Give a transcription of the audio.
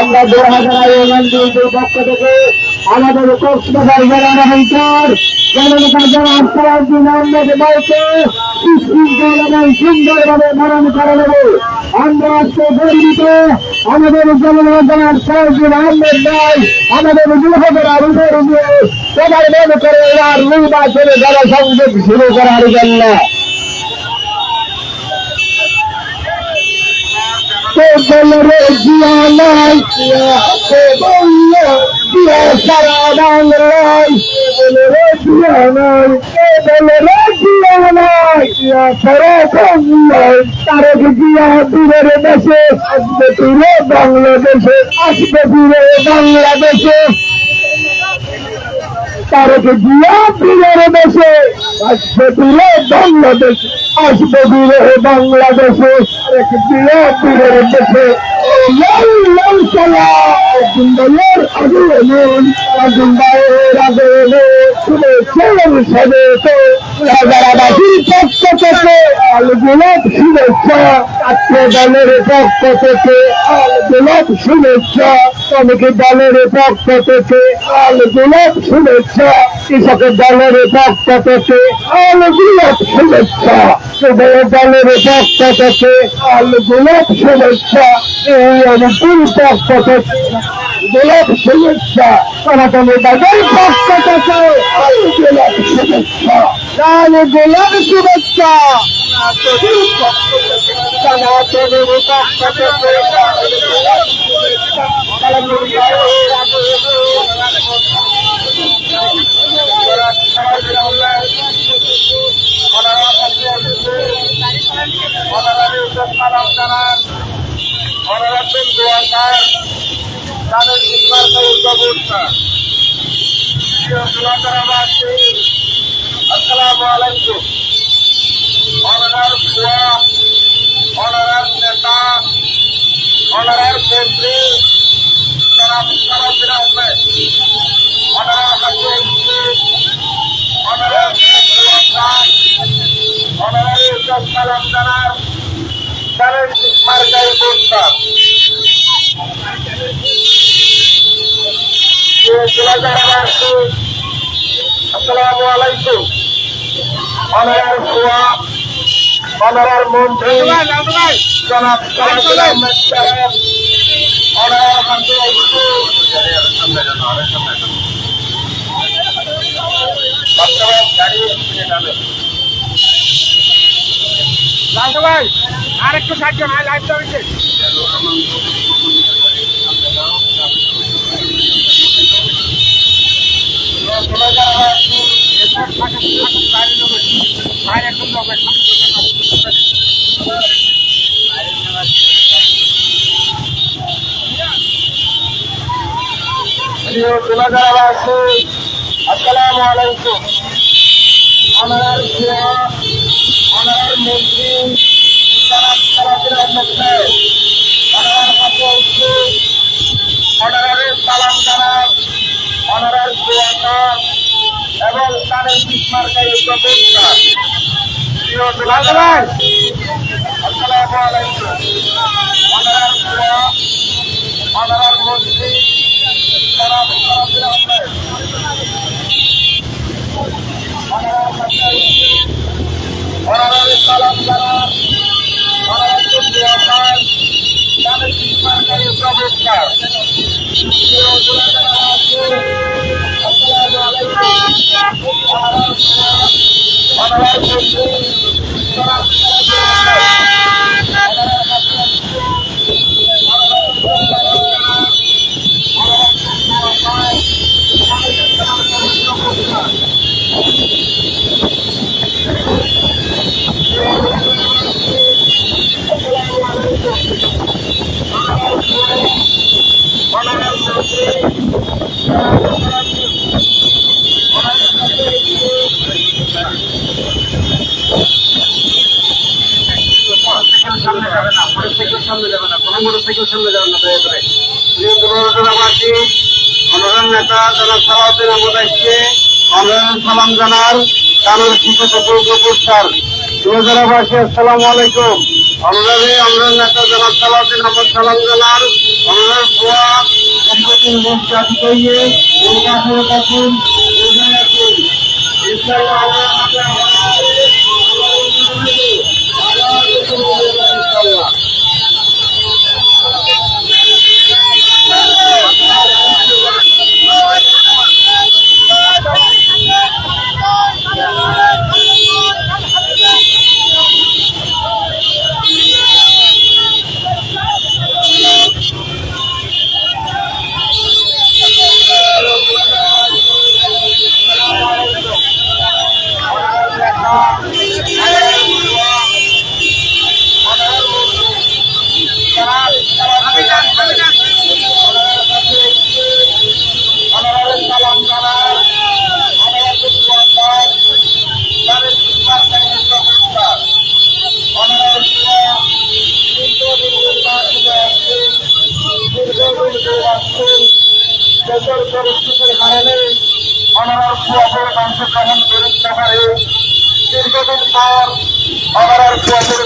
আমরা দেড় হাজার ইউনিয়ন পক্ষ থেকে আমাদের কক্সবাজার জেলার এবং সুন্দরভাবে মরণ করে দেব আমরা আজকে গর্বিত, আমাদের জনাব সালাউদ্দিন আহমেদ ভাই, আমাদের যুবকের আরুদের দিয়ে সবাই মনে করে এবার নির্বাচনে জনসংযোগ শুরু করার জন্য। কে বলল রে জিয়া নাই কে বলল জিয়া সারা বাংলায় কে বলল রে জিয়া নাই কে বলল জিয়া নাই জিয়া সারা বাংলায় তারেক জিয়া দূরের দেশে আসবে দূরে বাংলাদেশে আসবে দূরে বাংলাদেশে। তারেক জিয়া দূরের দেশে আসবে দূরে বাংলাদেশে। আসবে বিরহে বাংলাদেশে এক বিরাট দূরের দেশে লাল লাল চলা জিন্দালের আগে এলেন জিন্দায়ের আগে রাজারাবাসীর পক্ষ থেকে আল গোলাপ শুভেচ্ছা ছাত্র দলের পক্ষ থেকে আল গোলাপ শুভেচ্ছা শ্রমিক দলের পক্ষ থেকে আল গোলাপ শুভেচ্ছা, কৃষকের দলের পক্ষ থেকে আল গোলাপ শুভেচ্ছা যুবক দলের পক্ষ থেকে আল গোলাপ শুভেচ্ছা, এই অনুকূল পক্ষ থেকে। গোলাপ শুভেচ্ছা সনাতনী বাজার পক্ষ থেকে। গোলাপ শুভেচ্ছা। লাল গোলাপ শুভেচ্ছা সনাতনের পক্ষ থেকে আল গোলাপ শুভেচ্ছা আসসালামু আলাইকুম অনার ফুয়া অনার নেতা অনার মন্ত্রী জনাব সালাউদ্দিন আহমেদ অনার হাকিম অনার অনার ইসলাম সালাম জানার তাদের মার্কাই প্রস্তাব আসসালামু আলাইকুম। অনার ফুয়া অনার ভাই আর একটু সাহায্য নাই লাইভ হয়েছে বাইরে একটু লোক প্রিয় জেলাগারাবাসী আসসালামু আলাইকুম ফুয়া অনার মন্ত্রী অনারের সালাম জানাব অনারের ফুয়াকার এবং তাদের প্রিয় জেলাগারাবাসী আসসালামু আলাইকুম। অনার মন্ত্রী অনারের সালাম জানাব তাদের বিস্মারকারী প্রবক্তার প্রিয় জেলাগারাবাসী আসসালামু আলাইকুম অনার ফুয়া অনার মন্ত্রী জনাব সালাউদ্দিন আহমেদ সামনে যাবে না মোটরসাইকেল সামনে যাবে না নেতা যারা সালাউদ্দিন আহমদ আসছে সালাম জানার কানুর শিক্ষক প্রস্তার জনতাবাসী আসসালামু আলাইকুম। অনারে অনারায়ণ নেতা, জনাব সালাউদ্দিন সালাম জানার প্রকাশের তখন ওখানে আছে। ইনশাআল্লাহ আমরা আমাদের আমাদের ইনশাআল্লাহ আমাদের সালাম জানার আমাদের দোয়ার তাদের শিক্ষার থেকে সংস্কার আমাদের দোয়া দীর্ঘদিন নির্বাচিত আছে দীর্ঘদিন আসছেন দেশের পরিস্থিতির কারণে অনারার কুয়াশের অংশগ্রহণ করে দীর্ঘদিন পর কুয়াশের